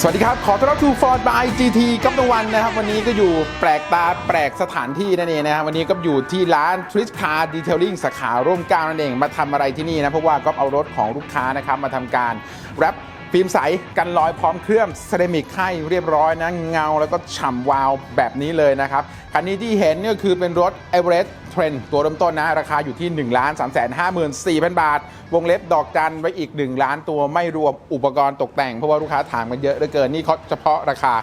สวัสดีครับ ขอต้อนรับทูฟอร์ดบาย GT กับตะวันนะครับ วันนี้ก็อยู่แปลกตาแปลกสถานที่นั่นเองนะครับ วันนี้ก็อยู่ที่ร้าน t r i s Car Detailing สาขาร่มเก้านั่นเอง มาทำอะไรที่นี่นะ เพราะว่าก็เอารถของลูกค้านะครับ มาทำการแรปฟิล์มใสกันรอยพร้อมเครื่องเซรามิกให้เรียบร้อยนะ เงาแล้วก็ฉ่ำวาวแบบนี้เลยนะครับ คันนี้ที่เห็นเนี่ยคือเป็นรถ e v e r e s t Trend ตัวเริ่มต้นนะ ราคาอยู่ที่1 3 5 4 0 0 0 บาท วงเล็บดอกจันไว้อีก 1 ล้านตัวไม่รวมอุปกรณ์ตกแต่ง เพราะว่าลูกค้าถามกันเยอะเหลือเกินนี่เขาเฉพาะราคา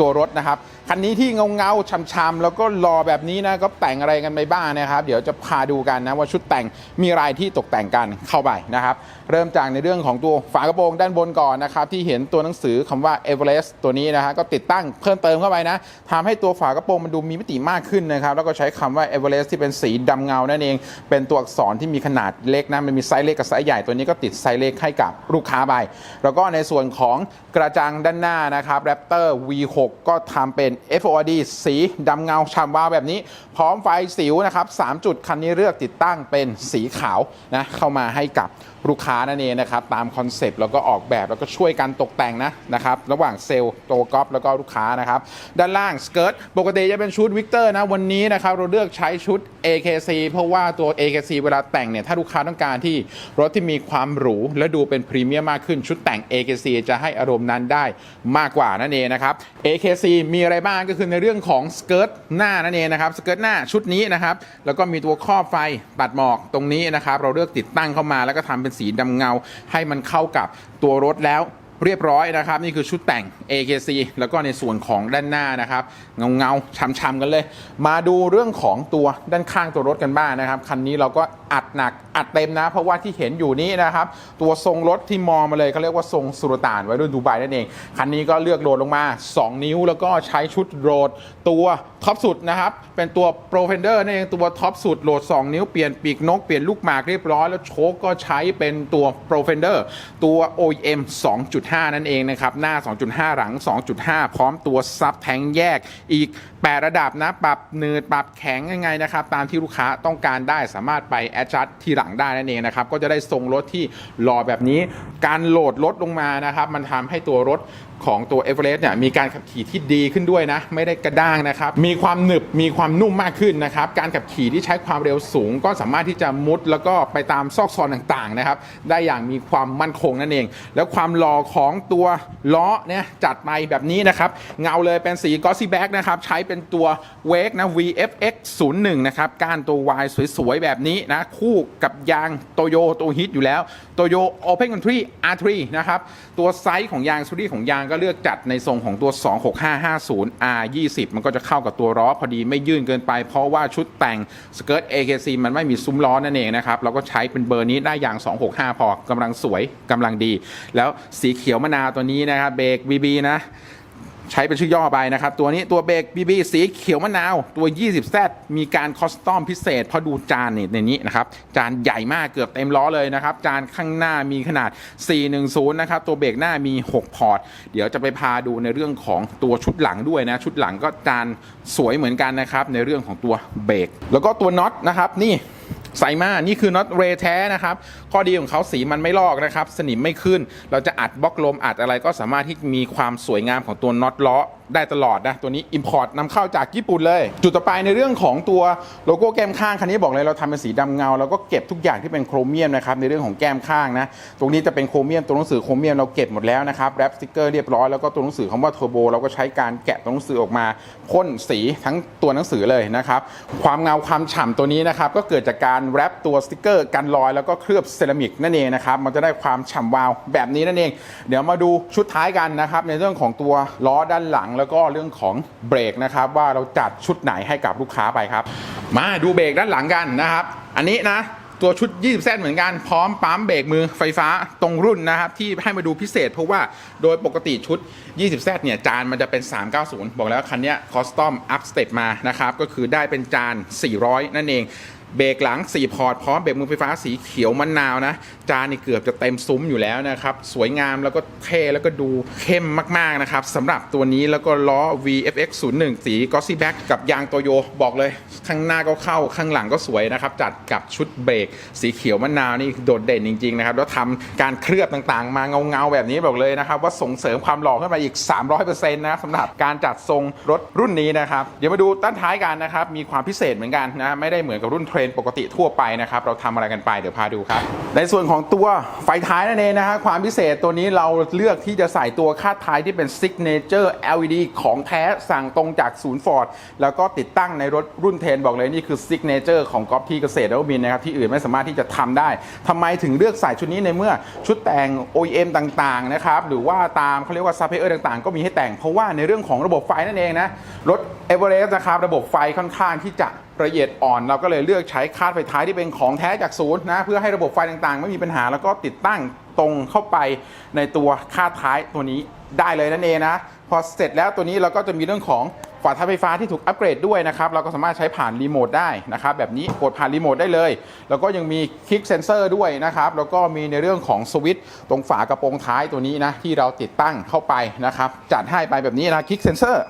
ตัวรถนะครับ คันนี้ที่เงาเงาๆช้ำๆแล้วก็รอแบบนี้นะก็แต่งอะไรกันไปบ้างนะครับ เดี๋ยวจะพาดูกันนะว่าชุดแต่งมีอะไรที่ตกแต่งกันเข้าไปนะครับเริ่มจากในเรื่องของตัวฝากระโปรงด้านบนก่อนนะครับที่เห็นตัวหนังสือคำว่า Everest ตัวนี้นะฮะก็ติดตั้งเพิ่มเติมเข้าไปนะทำให้ตัวฝากระโปรงมันดูมีมิติมากขึ้นนะครับแล้วก็ใช้คำว่า Everest ที่เป็นสีดำเงานั่นเอง เป็นตัวอักษรที่มีขนาดเล็กนะมันมีไซส์เล็กกับไซส์ใหญ่ตัวนี้ก็ติดไซส์เล็กให้กับลูกค้าไปแล้วก็ในส่วนของกระจังด้านหน้านะครับ Raptor V6 ก็ทำเป็น FOD สีดำเงาฉ่ำวาวแบบนี้ พร้อมไฟสิวนะครับ3จุดคันนี้เลือกติดตั้งเป็นสีขาวนะเข้ามาให้กับลูกค้านั่นเองนะครับตามคอนเซปต์แล้วก็ออกแบบแล้วก็ช่วยกันตกแต่งนะนะครับระหว่างเซลล์ตัวก๊อฟแล้วก็ลูกค้านะครับด้านล่างสเกิร์ตปกติจะเป็นชุดวิกเตอร์นะวันนี้นะครับเราเลือกใช้ชุด AKC เพราะว่าตัว AKC เวลาแต่งเนี่ย ถ้าลูกค้าต้องการที่รถที่มีความหรู และดูเป็นพรีเมียมมากขึ้นชุดแต่ง AKC จะให้อารมณ์นั้นได้มากกว่านั่นเองนะครับ AKC มีอะไรบ้างก็คือในเรื่องของสเกิร์ตหน้านั่นเองนะครับสเกิร์ตหน้าชุดนี้นะครับแล้วก็มีตัวครอบไฟปัดหมอกตรงนี้นะครับเราเลือกติดตั้งเข้ามาแล้วก็ทำเป็นสีดำเงาให้มันเข้ากับตัวรถแล้ว เรียบร้อยนะครับ นี่คือชุดแต่ง AKC แล้วก็ในส่วนของด้านหน้านะครับ เงาเงาช้ำๆกันเลย มาดูเรื่องของตัวด้านข้างตัวรถกันบ้างนะครับ คันนี้เราก็อัดหนักอัดเต็มนะ เพราะว่าที่เห็นอยู่นี้นะครับ ตัวทรงรถที่มองมาเลยเขาเรียกว่าทรงสุลต่านไว้รุ่นดูไบนั่นเองคันนี้ก็เลือกโหลดลงมา 2 นิ้วแล้วก็ใช้ชุดโหลดตัว ท็อปสุดนะครับ เป็นตัว Pro Fender นั่นเองตัวท็อปสุดโหลด 2 นิ้วเปลี่ยนปีกนก เปลี่ยนลูกหมากเรียบร้อย แล้วโชคก็ใช้เป็นตัว Pro Fender ตัว OEM 2.5 นั่นเองนะครับ หน้า 2.5 หลัง 2.5 พร้อมตัวซับแทงแยกอีก 8 ระดับนะ ปรับเนืดปรับแข็งยังไงนะครับ ตามที่ลูกค้าต้องการได้สามารถไปแอดจัดที่หลังได้นั่นเองนะครับ ก็จะได้ทรงรถที่หล่อแบบนี้ การโหลดรถลงมานะครับ มันทำให้ตัวรถ ของตัว e v e r e s t เนี่ยมีการขับขี่ที่ดีขึ้นด้วยนะ ไม่ได้กระด้างนะครับ มีความหนึบมีความนุ่มมากขึ้นนะครับ การขับขี่ที่ใช้ความเร็วสูง ก็สามารถที่จะมุดแล้วก็ไปตามซอกซอนต่างๆนะครับ ได้อย่างมีความมั่นคงนั่นเอง แล้วความหล่อของตัวล้อเนี่ยจัดไปแบบนี้นะครับ เงาเลยเป็นสี Glossy Black นะครับ ใช้เป็นตัว Wake นะ VFX 01นะครับก้านตัว Y สวยๆ แบบนี้นะ คู่กับยางโตโยตัวฮิตอยู่แล้วโตโย Open Country R3 นะครับ ตัวไซส์ของยางซูรี่ของยางก็ก็เลือกจัดในทรงของตัว 26550 R20 มันก็จะเข้ากับตัวล้อพอดีไม่ยื่นเกินไป เพราะว่าชุดแต่งสเกิร์ต AKC มันไม่มีซุ้มล้อนั่นเองนะครับ เราก็ใช้เป็นเบอร์นี้ได้อย่าง 265 พอกำลังสวยกำลังดี แล้วสีเขียวมะนาวตัวนี้นะครับเบรก BB นะ ใช้เป็นชื่อย่อไปนะครับ ตัวนี้ตัวเบรก BB สีเขียวมะนาว ตัว 20Z มีการคอสตอมพิเศษเพราะดูจานนี่ในนี้นะครับ จานใหญ่มากเกือบเต็มล้อเลยนะครับ จานข้างหน้ามีขนาด 410 นะครับ ตัวเบรกหน้ามี 6 พอร์ต เดี๋ยวจะไปพาดูในเรื่องของตัวชุดหลังด้วยนะ ชุดหลังก็จานสวยเหมือนกันนะครับ ในเรื่องของตัวเบรกแล้วก็ตัวน็อตนะครับนี่ ใส่มานี่คือน็อตเรแท้นะครับข้อดีของเขาสีมันไม่ลอกนะครับ สนิมไม่ขึ้น เราจะอัดบล็อกลมอัดอะไรก็สามารถที่มีความสวยงามของตัวน็อตล้อได้ตลอดนะ ตัวนี้ Import นำเข้าจากญี่ปุ่นเลย จุดต่อไปในเรื่องของตัวโลโก้แก้มข้างคันนี้บอกเลยเราทำเป็นสีดำเงา แล้วก็เก็บทุกอย่างที่เป็นโครเมียมนะครับในเรื่องของแก้มข้างนะ ตรงนี้จะเป็นโครเมียมตัวหนังสือโครเมียมเราเก็บหมดแล้วนะครับแรปสติกเกอร์เรียบร้อยแล้วก็ตัวหนังสือคำว่าเทอร์โบเราก็ใช้การแกะตัวหนังสือออกมาพ่นสีทั้งตัวหนังสือเลยนะครับความเงาความฉ่ำตัวนี้นะครับก็เกิดจากการแรปตัวสติกเกอร์กันรอยแล้วก็เคลือบเซรามิกนั่นเองนะครับมันจะได้ความฉ่ำวาวแบบนี้นั่นเอง เดี๋ยวมาดูชุดท้ายกันนะครับในเรื่องของตัวล้อด้านหลังแล้วก็เรื่องของเบรกนะครับ ว่าเราจัดชุดไหนให้กับลูกค้าไปครับ มาดูเบรกด้านหลังกันนะครับ อันนี้นะตัวชุด 20 เส้นเหมือนกัน พร้อมปั๊มเบรกมือไฟฟ้าตรงรุ่นนะครับ ที่ให้มาดูพิเศษ เพราะว่าโดยปกติชุด 20 เส้นเนี่ย จานมันจะเป็น 390 บอกแล้วคันนี้คอสตอมอัพสเต็ปมานะครับ ก็คือได้เป็นจาน 400 นั่นเอง เบรกหลัง 4 พอร์ตพร้อมเบรกมือไฟฟ้าสีเขียวมะนาวนะ จานนี่เกือบจะเต็มซุ้มอยู่แล้วนะครับ สวยงามแล้วก็เท่แล้วก็ดูเข้มมาก ๆ นะครับสำหรับตัวนี้แล้วก็ล้อ VFX 01 สี Glossy Black กับยางโตโยบอกเลย ข้างหน้าก็เข้าข้างหลังก็สวยนะครับ จัดกับชุดเบรกสีเขียวมะนาวนี่โดดเด่นจริง ๆ นะครับ แล้วทำการเคลือบต่างๆ มาเงาๆแบบนี้บอกเลยนะครับ ว่าส่งเสริมความหล่อขึ้นมาอีก 300%นะสำหรับการจัดทรงรถรุ่นนี้นะครับเดี๋ยวมาดูด้านท้ายกันนะครับมีความพิเศษเหมือนกันนะไม่ได้เหมือนกับรุ่นเทรนปกติทั่วไปนะครับ เราทำอะไรกันไปเดี๋ยวพาดูครับ ในส่วนของตัวไฟท้ายนั่นเองนะฮะความพิเศษตัวนี้เราเลือกที่จะใส่ตัวคาดท้ายที่เป็น Signature LED ของแท้สั่งตรงจากศูนย์ฟอร์ดแล้วก็ติดตั้งในรถรุ่นเทนบอกเลยนี่คือ Signature ของก๊อฟที่เกษตรนวมินนะครับที่อื่นไม่สามารถที่จะทำได้ทำไมถึงเลือกใส่ชุดนี้ในเมื่อชุดแต่ง OEM ต่างๆนะครับหรือว่าตามเขาเรียกว่าซัพพลายเออร์ต่างๆ ก็มีให้แต่งเพราะว่าในเรื่องของระบบไฟนั่นเองนะรถ e v e r e s t นะครับระบบไฟค่อนข้างที่จะละเอียดอ่อนเราก็เลยเลือกใช้คาดไฟท้ายที่เป็นของแท้จากศูนย์นะเพื่อให้ระบบไฟต่างๆ ไม่มีปัญหาแล้วก็ติดตั้งตรงเข้าไปในตัวคาดท้ายตัวนี้ได้เลยนั่นเองนะพอเสร็จแล้วตัวนี้เราก็จะมีเรื่องของฝาท้ายไฟฟ้าที่ถูกอัปเกรดด้วยนะครับ เราก็สามารถใช้ผ่านรีโมทได้นะครับ แบบนี้กดผ่านรีโมทได้เลย แล้วก็ยังมีคลิกเซนเซอร์ด้วยนะครับ แล้วก็มีในเรื่องของสวิตช์ตรงฝากระโปรงท้ายตัวนี้นะ ที่เราติดตั้งเข้าไปนะครับ จัดให้ไปแบบนี้นะคลิกเซนเซอร์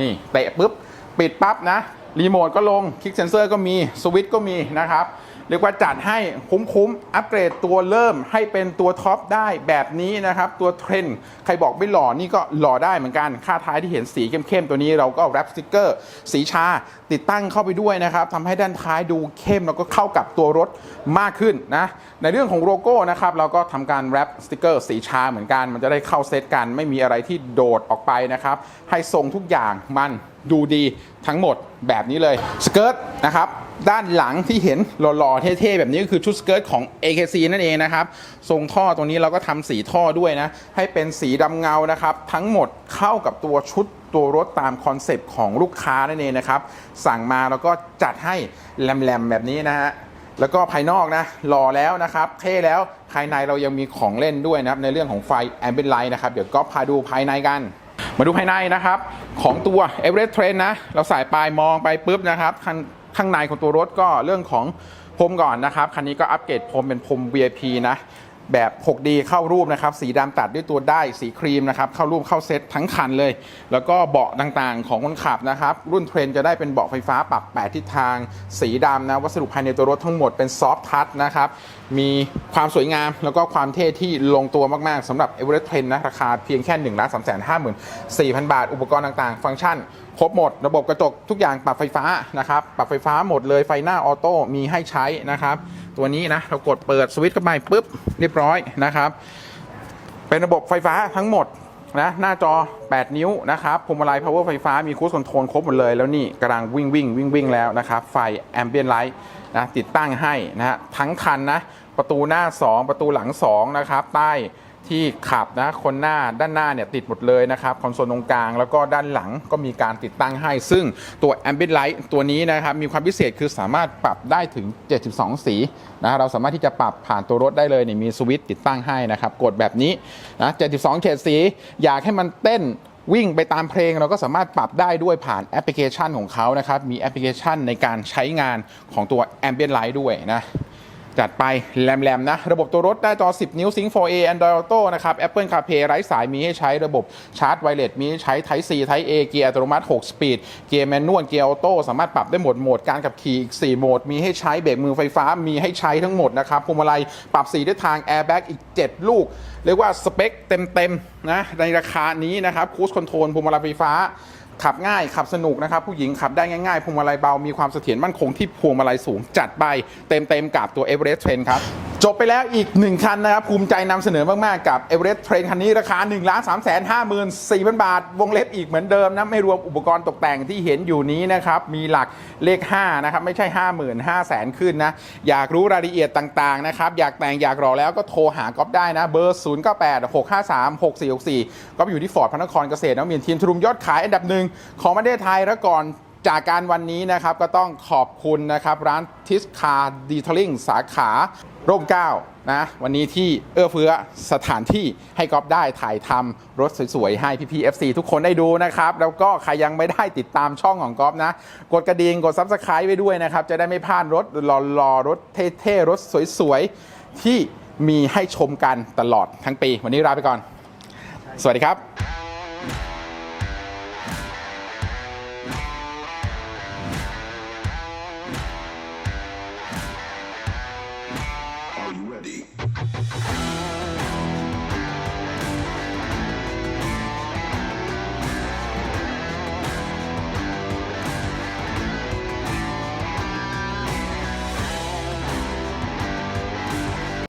นี่เตะปุ๊บ ปิดปั๊บนะ รีโมทก็ลง คลิกเซนเซอร์ก็มี สวิตช์ก็มีนะครับ เรียกว่าจัดให้คุ้มๆ อัปเกรดตัวเริ่มให้เป็นตัวท็อปได้แบบนี้นะครับ ตัวเทรนด์ใครบอกไม่หล่อนี่ก็หล่อได้เหมือนกัน ค่าท้ายที่เห็นสีเข้มๆ ตัวนี้เราก็แรปสติกเกอร์สีชาติดตั้งเข้าไปด้วยนะครับทำให้ด้านท้ายดูเข้มแล้วก็เข้ากับตัวรถมากขึ้นนะ ในเรื่องของโลโก้นะครับเราก็ทำการแรปสติกเกอร์สีชาเหมือนกัน มันจะได้เข้าเซตกัน ไม่มีอะไรที่โดดออกไปนะครับ ให้ทรงทุกอย่างมัน ดูดีทั้งหมดแบบนี้เลยสเกิร์ตนะครับด้านหลังที่เห็นหล่อๆเท่ๆแบบนี้ก็คือชุดสเกิร์ตของ AKC นั่นเองนะครับทรงท่อตรงนี้เราก็ทำสีท่อด้วยนะ ให้เป็นสีดำเงานะครับ ทั้งหมดเข้ากับตัวชุดตัวรถตามคอนเซปต์ของลูกค้านั่นเองนะครับ สั่งมาแล้วก็จัดให้แหลมๆแบบนี้นะฮะแล้วก็ภายนอกนะหล่อแล้วนะครับเท่แล้วภายในเรายังมีของเล่นด้วยนะครับในเรื่องของไฟ Ambient Light นะครับเดี๋ยวก็พาดูภายในกัน มาดูภายในนะครับ ของตัว e v e r e s t Train นะ เราสายปลายมองไปปุ๊บนะครับข้างข้างในของตัวรถก็เรื่องของพรมก่อนนะครับ คันนี้ก็อัปเกรดพรมเป็นพรม VIP นะ แบบ 6D เข้ารูปนะครับ สีดำตัดด้วยตัวได้สีครีมนะครับ เข้ารูปเข้าเซ็ตทั้งคันเลย แล้วก็เบาะต่างๆของคนขับนะครับ รุ่นเทรนจะได้เป็นเบาะไฟฟ้าปรับ 8 ทิศทาง สีดำนะ วัสดุภายในตัวรถทั้งหมดเป็นซอฟท์ทัชนะครับ มีความสวยงามแล้วก็ความเท่ที่ลงตัวมากๆสำหรับ e v e r e s t Trend นะราคาเพียงแค่1 3 5 4 0 0 0 บาท อุปกรณ์ต่างๆ ฟังก์ชันครบหมด ระบบกระจกทุกอย่างปรับไฟฟ้านะครับ ปรับไฟฟ้าหมดเลยไฟหน้าออโต้มีให้ใช้นะครับตัวนี้นะเรากดเปิดสวิตช์เข้าไปปุ๊บเรียบร้อยนะครับ เป็นระบบไฟฟ้าทั้งหมดนะหน้าจอ 8 นิ้วนะครับพวงมาลัย power ไฟฟ้ามีคูสคอนโทรลครบหมดเลยแล้วนี่กำลังวิ่งวิ่งวิ่งวิ่งแล้วนะครับ ไฟ ambient light นะติดตั้งให้นะฮะทั้งคันนะ ประตูหน้า 2 ประตูหลัง 2 นะครับ ใต้ ที่ขับนะคนหน้าด้านหน้าเนี่ยติดหมดเลยนะครับคอนโซลตรงกลางแล้วก็ด้านหลังก็มีการติดตั้งให้ ซึ่งตัว ambient light ตัวนี้นะครับมีความพิเศษคือสามารถปรับได้ถึง 72 สีนะเราสามารถที่จะปรับผ่านตัวรถได้เลยเนี่ยมีสวิตช์ติดตั้งให้นะครับกดแบบนี้นะ72 เฉดสี อยากให้มันเต้นวิ่งไปตามเพลงเราก็สามารถปรับได้ด้วยผ่านแอปพลิเคชันของเขานะครับมีแอปพลิเคชันในการใช้งานของตัว Ambient Light ด้วยนะ จัดไปแหลมๆนะ ระบบตัวรถหน้าจอ 10 นิ้ว Sync 4A Android Auto นะครับ Apple CarPlay ไร้สายมีให้ใช้ระบบชาร์จไวเลสมีให้ใช้ Type C Type A เกียร์อัตโนมัติ 6 สปีด เกียร์แมนนวลเกียร์ออโต้สามารถปรับได้หมดโหมดการขับขี่อีก 4 โหมด มีให้ใช้เบรกมือไฟฟ้ามีให้ใช้ทั้งหมดนะครับพวงมาลัยปรับสีด้วยทาง Airbag อีก 7 ลูก เรียกว่าสเปคเต็มๆนะในราคานี้นะครับคูสคอนโทรลพวงมาลัยไฟฟ้า ขับง่ายขับสนุกนะครับผู้หญิงขับได้ง่ายๆพวงมาลัยเบามีความเสถียรมั่นคงที่พวงมาลัยสูงจัดไปเต็มๆกับตัว Everest Train ครับ จบไปแล้วอีก 1 คันนะครับ ภูมิใจนำเสนอมาก ๆ กับ Everest Train คันนี้ราคา 1 3 5 4 0 0 0 บาท วงเล็บอีกเหมือนเดิมนะ ไม่รวมอุปกรณ์ตกแต่งที่เห็นอยู่นี้นะครับ มีหลักเลข 5 นะครับ ไม่ใช่ 5 5 0 0 0 0 ขึ้นนะ อยากรู้รายละเอียดต่าง ๆ นะครับ อยากแต่งอยากรอแล้วก็โทรหาก๊อฟได้นะ เบอร์ 0 9 8 6 5 3 6 4 6 4ก๊อฟอยู่ที่ฟอร์ดพระนครเกษตรนวมินทีมทรุมยอดขายอันดับหนึ่งของประเทศไทยแล้วก่อน จากการวันนี้นะครับก็ต้องขอบคุณนะครับร้านทิสคาดีทลลิงสาขาร่มเก้านะวันนี้ที่เอื้อเฟื้อสถานที่ให้ก๊อฟได้ถ่ายทำรถสวยๆ ให้พี่ๆ FC ทุกคนได้ดูนะครับ แล้วก็ใครยังไม่ได้ติดตามช่องของก๊อฟนะ กดกระดิ่งกด Subscribe ไว้ด้วยนะครับ จะได้ไม่พลาดรถหล่อๆ รถเท่ๆ รถสวยๆ ที่มีให้ชมกันตลอดทั้งปี วันนี้ลาไปก่อน สวัสดีครับ